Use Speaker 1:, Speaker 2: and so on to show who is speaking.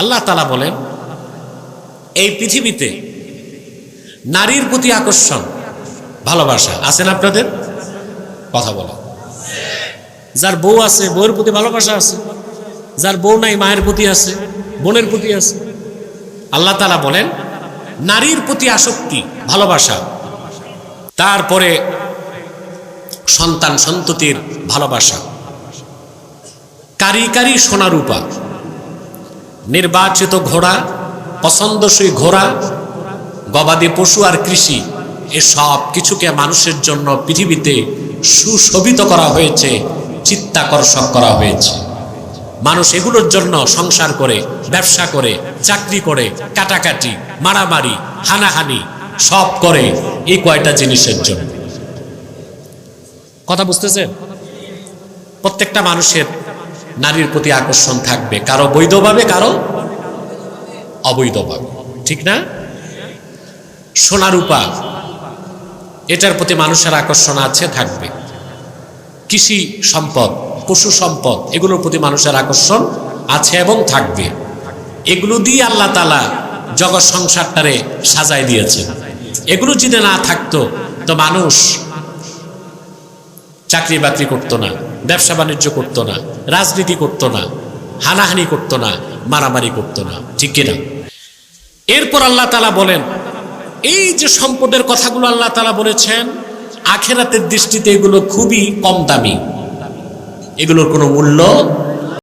Speaker 1: আল্লাহ তালা বলেন, এই পৃথিবীতে নারীর প্রতি আকর্ষণ, ভালোবাসা আছেন আপনাদের? কথা বলে। যার বউ আছে, বউয়ের প্রতি ভালোবাসা আছে। যার বউ নাই, মায়ের প্রতি আছে, বোনের প্রতি আছে। আল্লাহ তালা বলেন, নারীর প্রতি আসক্তি, ভালোবাসা, তারপরে সন্তান সন্ততির ভালোবাসা। কারি কারি সোনারূপা নির্বাচিত ঘোড়া, পছন্দসই ঘোড়া, গবাদি পশু আর কৃষি, এসব কিছুকে মানুষের জন্য পৃথিবীতে সুশোভিত করা হয়েছে, চিত্তাকর্ষক করা হয়েছে। মানুষ এগুলোর জন্য সংসার করে, ব্যবসা করে, চাকরি করে, কাটাকাটি, মারামারি, হানাহানি, সব করে এই কয়টা জিনিসের জন্য। কথা বুঝতেছেন? প্রত্যেকটা মানুষের নারীর প্রতি আকর্ষণ থাকবে। কারও বৈধভাবে, কারও অবৈধভাবে। ঠিক না? সোনারূপা এটার প্রতি মানুষের আকর্ষণ আছে, থাকবে। কৃষি সম্পদ, পশু সম্পদ, এগুলোর প্রতি মানুষের আকর্ষণ আছে এবং থাকবে। এগুলো দিয়ে আল্লাহ তালা জগৎ সংসারটারে সাজাই দিয়েছে এগুলো যদি না থাকতো, তো মানুষ চাকরি বাকরি করতো না। ব্যবসা বাণিজ্য করতো না, রাজনীতি করতো না, হানাহানি করতো না, মারামারি করতো না, ঠিক কিনা? এরপর আল্লাহ তালা বলেন, এই যে সম্পদের কথাগুলো আল্লাহ তালা বলেছেন, আখেরাতের দৃষ্টিতে এগুলো খুবই কম দামি। এগুলোর কোনো মূল্য